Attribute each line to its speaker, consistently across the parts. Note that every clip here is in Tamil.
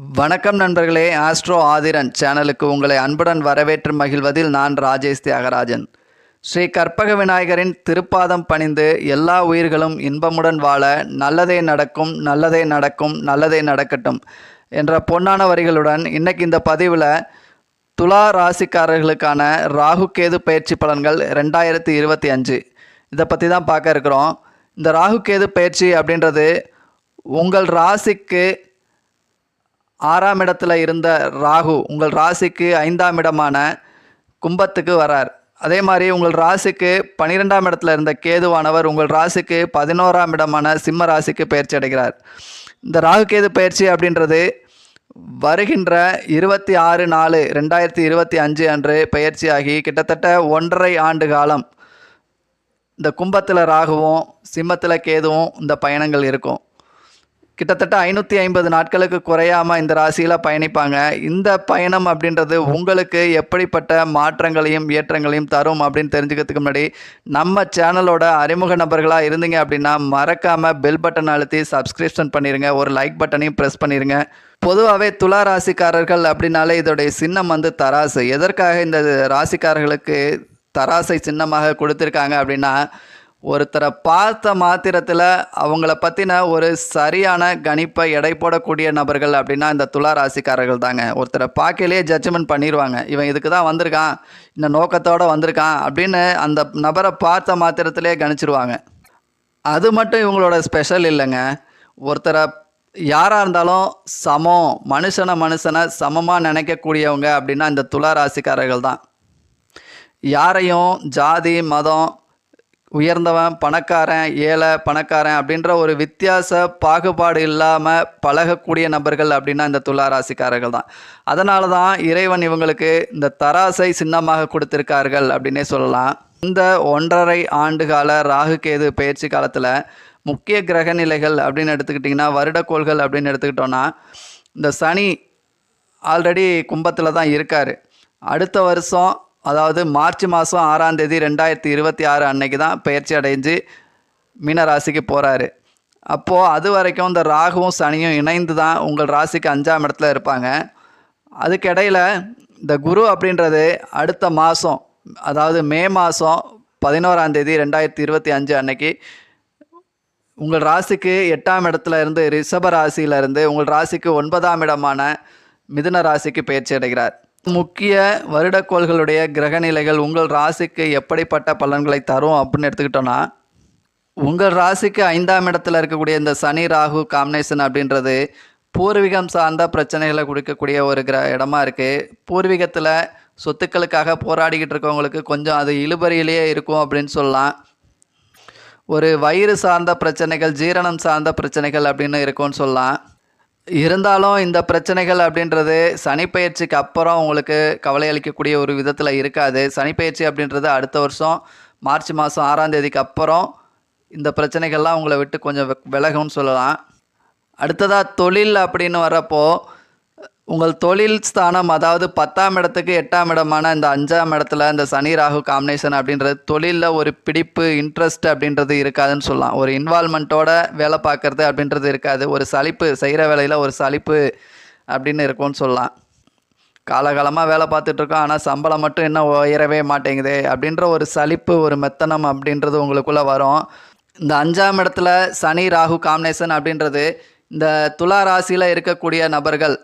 Speaker 1: வணக்கம் நண்பர்களே ஆஸ்ட்ரோ ஆதிரன் சேனலுக்கு உங்களை அன்புடன் வரவேற்று மகிழ்வதில் நான் ராஜேஷ் தியாகராஜன். ஸ்ரீ கற்பக விநாயகரின் திருப்பாதம் பணிந்து எல்லா உயிர்களும் இன்பமுடன் வாழ நல்லதே நடக்கும் நல்லதே நடக்கும் நல்லதே நடக்கட்டும் என்ற பொன்னான வரிகளுடன் இன்னைக்கு இந்த பதிவில் துலா ராசிக்காரர்களுக்கான ராகு கேது பயிற்சி பலன்கள் ரெண்டாயிரத்தி இருபத்தி அஞ்சு. இதை பற்றி தான் பார்க்க இருக்கிறோம். இந்த ராகு கேது பயிற்சி அப்படின்றது உங்கள் ராசிக்கு ஆறாம் இடத்துல இருந்த ராகு உங்கள் ராசிக்கு ஐந்தாம் இடமான கும்பத்துக்கு வரார். அதே மாதிரி உங்கள் ராசிக்கு பன்னிரெண்டாம் இடத்துல இருந்த கேதுவானவர் உங்கள் ராசிக்கு பதினோராம் இடமான சிம்ம ராசிக்கு பயிற்சி அடைகிறார். இந்த ராகு கேது பயிற்சி அப்படின்றது வருகின்ற இருபத்தி ஆறு நாலு ரெண்டாயிரத்தி இருபத்தி அஞ்சு அன்று பயிற்சியாகி கிட்டத்தட்ட ஒன்றரை ஆண்டு காலம் இந்த கும்பத்தில் ராகுவும் சிம்மத்தில் கேதுவும் இந்த பயணங்கள் இருக்கும். கிட்டத்தட்ட ஐநூற்றி ஐம்பது நாட்களுக்கு குறையாமல் இந்த ராசியில் பயணிப்பாங்க. இந்த பயணம் அப்படின்றது உங்களுக்கு எப்படிப்பட்ட மாற்றங்களையும் ஏற்றங்களையும் தரும் அப்படின்னு தெரிஞ்சுக்கிறதுக்கு முன்னாடி நம்ம சேனலோட அறிமுக நபர்களாக இருந்தீங்க அப்படின்னா மறக்காமல் பெல் பட்டன் அழுத்தி சப்ஸ்கிரிப்ஷன் பண்ணிடுங்க ஒரு லைக் பட்டனையும் ப்ரெஸ் பண்ணிடுங்க பொதுவாகவே துலா ராசிக்காரர்கள் அப்படின்னாலே இதோடைய சின்னம் வந்து தராசு. எதற்காக இந்த ராசிக்காரர்களுக்கு தராசை சின்னமாக கொடுத்துருக்காங்க அப்படின்னா ஒருத்தரை பார்த்த மாத்திரத்தில் அவங்கள பற்றின ஒரு சரியான கணிப்பை எடை போடக்கூடிய நபர்கள் அப்படின்னா இந்த துலா ராசிக்காரர்கள் தாங்க. ஒருத்தரை பார்க்கலையே ஜட்ஜ்மெண்ட் பண்ணிடுவாங்க இவன் இதுக்கு தான் வந்திருக்கான். இந்த நோக்கத்தோடு வந்திருக்கான் அப்படின்னு அந்த நபரை பார்த்த மாத்திரத்திலே கணிச்சிருவாங்க. அது மட்டும் இவங்களோட ஸ்பெஷல் இல்லைங்க. ஒருத்தரை யாராக இருந்தாலும் சமம். மனுஷனை மனுஷனை சமமாக நினைக்கக்கூடியவங்க அப்படின்னா இந்த துலா ராசிக்காரர்கள் தான். யாரையும் ஜாதி மதம் உயர்ந்தவன் பணக்காரன் ஏழை பணக்காரன் அப்படின்ற ஒரு வித்தியாச பாகுபாடு இல்லாமல் பழகக்கூடிய நபர்கள் அப்படின்னா இந்த துலா ராசிக்காரர்கள் தான். அதனால தான் இறைவன் இவங்களுக்கு இந்த தராசை சின்னமாக கொடுத்திருக்கார்கள் அப்படின்னே சொல்லலாம். இந்த ஒன்றரை ஆண்டு கால ராகு கேது பயிற்சி காலத்தில் முக்கிய கிரக நிலைகள் அப்படின்னு எடுத்துக்கிட்டிங்கன்னா வருடக்கோள்கள் அப்படின்னு எடுத்துக்கிட்டோன்னா இந்த சனி ஆல்ரெடி கும்பத்தில் தான் இருக்கார். அடுத்த வருஷம் அதாவது மார்ச் மாதம் ஆறாம் தேதி ரெண்டாயிரத்தி இருபத்தி ஆறு அன்னைக்கு தான் பயிற்சி அடைஞ்சு மீனராசிக்கு போகிறாரு அப்போது அது வரைக்கும் இந்த ராகுவும் சனியும் இணைந்து தான் உங்கள் ராசிக்கு அஞ்சாம் இடத்துல இருப்பாங்க. அதுக்கிடையில் இந்த குரு அப்படின்றது அடுத்த மாதம் அதாவது மே மாதம் பதினோராம் தேதி ரெண்டாயிரத்தி இருபத்தி அஞ்சு அன்னைக்கு உங்கள் ராசிக்கு எட்டாம் இடத்துல இருந்து ரிஷப ராசியிலிருந்து உங்கள் ராசிக்கு ஒன்பதாம் இடமான மிதுன ராசிக்கு பயிற்சி அடைகிறார். முக்கிய வருடக்கோள்களுடைய கிரகநிலைகள் உங்கள் ராசிக்கு எப்படிப்பட்ட பலன்களை தரும் அப்படின்னு எடுத்துக்கிட்டோன்னா உங்கள் ராசிக்கு ஐந்தாம் இடத்துல இருக்கக்கூடிய இந்த சனி ராகு காம்பினேஷன் அப்படின்றது பூர்வீகம் சார்ந்த பிரச்சனைகளை கொடுக்கக்கூடிய ஒரு கிர இடமா இருக்குது பூர்வீகத்தில் சொத்துக்களுக்காக போராடிக்கிட்டு இருக்கவங்களுக்கு கொஞ்சம் அது இழுபறியிலேயே இருக்கும் அப்படின்னு சொல்லலாம். ஒரு வயிறு சார்ந்த பிரச்சனைகள் ஜீரணம் சார்ந்த பிரச்சனைகள் அப்படின்னு இருக்கும்னு சொல்லலாம். இருந்தாலும் இந்த பிரச்சனைகள் அப்படின்றது சனிப்பயிற்சிக்கு அப்புறம் உங்களுக்கு கவலை அளிக்கக்கூடிய ஒரு விதத்தில் இருக்காது. சனிப்பயிற்சி அப்படின்றது அடுத்த வருஷம் மார்ச் மாதம் ஆறாம் தேதிக்கு அப்புறம் இந்த பிரச்சனைகள்லாம் உங்களை விட்டு கொஞ்சம் விலகும்னு சொல்லலாம். அடுத்ததாக தொழில் அப்படின்னு வரப்போ உங்கள் தொழில் ஸ்தானம் அதாவது பத்தாம் இடத்துக்கு எட்டாம் இடமான இந்த அஞ்சாம் இடத்துல இந்த சனி ராகு காம்பினேஷன் அப்படின்றது தொழிலில் ஒரு பிடிப்பு இன்ட்ரெஸ்ட் அப்படின்றது இருக்காதுன்னு சொல்லலாம். ஒரு இன்வால்மெண்ட்டோட வேலை பார்க்குறது அப்படின்றது இருக்காது. ஒரு சலிப்பு செய்கிற வேலையில் ஒரு சலிப்பு அப்படின்னு இருக்கும்னு சொல்லலாம். காலகாலமாக வேலை பார்த்துட்ருக்கோம் ஆனால் சம்பளம் மட்டும் இன்னும் உயரவே மாட்டேங்குது அப்படின்ற ஒரு சலிப்பு ஒரு மெத்தனம் அப்படின்றது உங்களுக்குள்ளே வரும். இந்த அஞ்சாம் இடத்துல சனி ராகு காம்பினேஷன் அப்படின்றது இந்த துலா ராசியில் இருக்கக்கூடிய நபர்கள்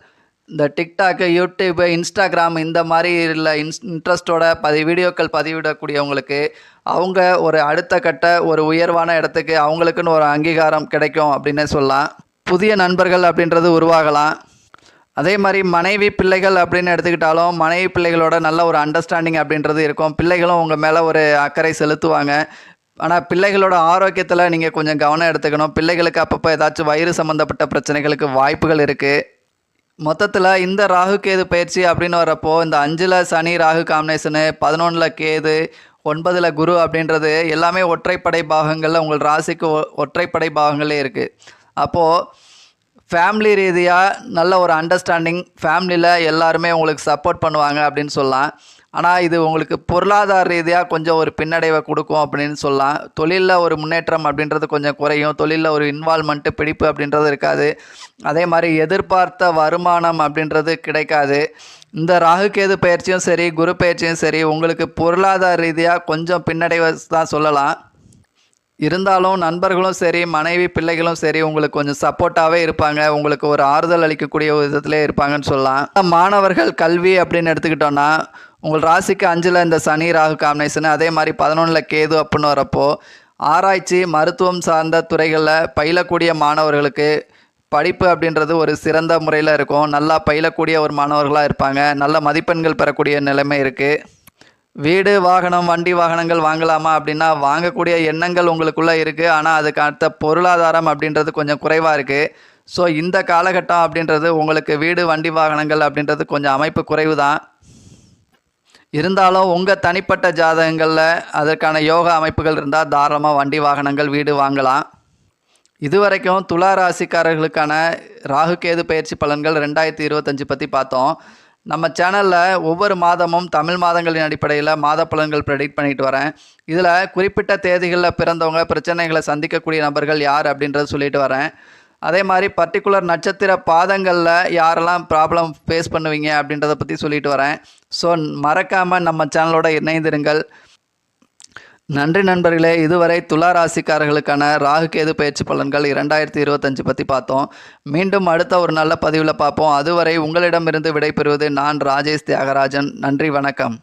Speaker 1: இந்த டிக்டாக்கு யூடியூப்பு இன்ஸ்டாகிராம் இந்த மாதிரி உள்ள இன்ஸ் இன்ட்ரெஸ்ட்டோட பதி வீடியோக்கள் பதிவிடக்கூடியவங்களுக்கு அவங்க ஒரு அடுத்த கட்ட ஒரு உயர்வான இடத்துக்கு அவங்களுக்குன்னு ஒரு அங்கீகாரம் கிடைக்கும் அப்படின்னே சொல்லலாம். புதிய நண்பர்கள் அப்படின்றது உருவாகலாம். அதே மாதிரி மனைவி பிள்ளைகள் அப்படின்னு எடுத்துக்கிட்டாலும் மனைவி பிள்ளைகளோட நல்ல ஒரு அண்டர்ஸ்டாண்டிங் அப்படின்றது இருக்கும். பிள்ளைகளும் உங்கள் மேலே ஒரு அக்கறை செலுத்துவாங்க. ஆனால் பிள்ளைகளோட ஆரோக்கியத்தில் நீங்கள் கொஞ்சம் கவனம் எடுத்துக்கணும். பிள்ளைகளுக்கு அப்பப்போ ஏதாச்சும் வயிறு சம்மந்தப்பட்ட பிரச்சனைகளுக்கு வாய்ப்புகள் இருக்குது மொத்தத்தில் இந்த ராகு கேது பயிற்சி அப்படின்னு வரப்போ இந்த அஞ்சில் சனி ராகு காம்பினேஷனு பதினொன்றில் கேது ஒன்பதில் குரு அப்படின்றது எல்லாமே ஒற்றைப்படை பாகங்களில் உங்கள் ராசிக்கு ஒ- ஒற்றைப்படை பாகங்களே இருக்குது அப்போது ஃபேமிலி ரீதியாக நல்ல ஒரு அண்டர்ஸ்டாண்டிங் ஃபேமிலியில் எல்லாருமே உங்களுக்கு சப்போர்ட் பண்ணுவாங்க அப்படின்னு சொல்லலாம். ஆனால் இது உங்களுக்கு பொருளாதார ரீதியாக கொஞ்சம் ஒரு பின்னடைவை கொடுக்கும் அப்படின்னு சொல்லலாம். தொழிலில் ஒரு முன்னேற்றம் அப்படின்றது கொஞ்சம் குறையும். தொழிலில் ஒரு இன்வால்மெண்ட்டு பிடிப்பு அப்படின்றது இருக்காது. அதே மாதிரி எதிர்பார்த்த வருமானம் அப்படின்றது கிடைக்காது. இந்த ராகுகேது பயிற்சியும் சரி குரு பயிற்சியும் சரி உங்களுக்கு பொருளாதார ரீதியாக கொஞ்சம் பின்னடைவை தான் சொல்லலாம். இருந்தாலும் நண்பர்களும் சரி மனைவி பிள்ளைகளும் சரி உங்களுக்கு கொஞ்சம் சப்போர்ட்டாகவே இருப்பாங்க. உங்களுக்கு ஒரு ஆறுதல் அளிக்கக்கூடிய விதத்திலே இருப்பாங்கன்னு சொல்லலாம். மாணவர்கள் கல்வி அப்படின்னு எடுத்துக்கிட்டோன்னா உங்கள் ராசிக்கு அஞ்சில் இந்த சனி ராகு காம்பினேஷன் அதே மாதிரி பதினொன்றில் கேது அப்படின்னு வரப்போ ஆராய்ச்சி மருத்துவம் சார்ந்த துறைகளில் பயிலக்கூடிய மாணவர்களுக்கு படிப்பு அப்படின்றது ஒரு சிறந்த முறையில் இருக்கும். நல்லா பயிலக்கூடிய ஒரு மாணவர்களாக இருப்பாங்க. நல்ல மதிப்பெண்கள் பெறக்கூடிய நிலைமை இருக்குது வீடு வாகனம் வண்டி வாகனங்கள் வாங்கலாமா அப்படின்னா வாங்கக்கூடிய எண்ணங்கள் உங்களுக்குள்ளே இருக்குது ஆனால் அதுக்கு அடுத்த பொருளாதாரம் அப்படின்றது கொஞ்சம் குறைவாக இருக்குது ஸோ இந்த காலகட்டம் அப்படின்றது உங்களுக்கு வீடு வண்டி வாகனங்கள் அப்படின்றது கொஞ்சம் அமைப்பு குறைவு தான் இருந்தாலும் உங்கள் தனிப்பட்ட ஜாதகங்களில் அதற்கான யோகா அமைப்புகள் இருந்தால் தாராளமாக வண்டி வாகனங்கள் வீடு வாங்கலாம். இதுவரைக்கும் துலா ராசிக்காரர்களுக்கான ராகுகேது பயிற்சி பலன்கள் ரெண்டாயிரத்தி இருபத்தஞ்சு பற்றி பார்த்தோம். நம்ம சேனலில் ஒவ்வொரு மாதமும் தமிழ் மாதங்களின் அடிப்படையில் மாத பலன்கள் ப்ரெடிக்ட் பண்ணிட்டு வரேன். இதில் குறிப்பிட்ட தேதிகளில் பிறந்தவங்க பிரச்சனைகளை சந்திக்கக்கூடிய நபர்கள் யார் அப்படின்றத சொல்லிட்டு வரேன். அதே மாதிரி பர்டிகுலர் நட்சத்திர பாதங்களில் யாரெல்லாம் ப்ராப்ளம் ஃபேஸ் பண்ணுவீங்க அப்படின்றத பற்றி சொல்லிட்டு வரேன். ஸோ மறக்காமல் நம்ம சேனலோட இணைந்திருங்கள். நன்றி நண்பர்களே இதுவரை துலா ராசிக்காரர்களுக்கான ராகு கேது பயிற்சி பலன்கள் இரண்டாயிரத்தி இருபத்தஞ்சு பற்றி பார்த்தோம். மீண்டும் அடுத்த ஒரு நல்ல பதிவில் பார்ப்போம். அதுவரை உங்களிடமிருந்து விடைபெறுவது நான் ராஜேஷ் தியாகராஜன். நன்றி வணக்கம்.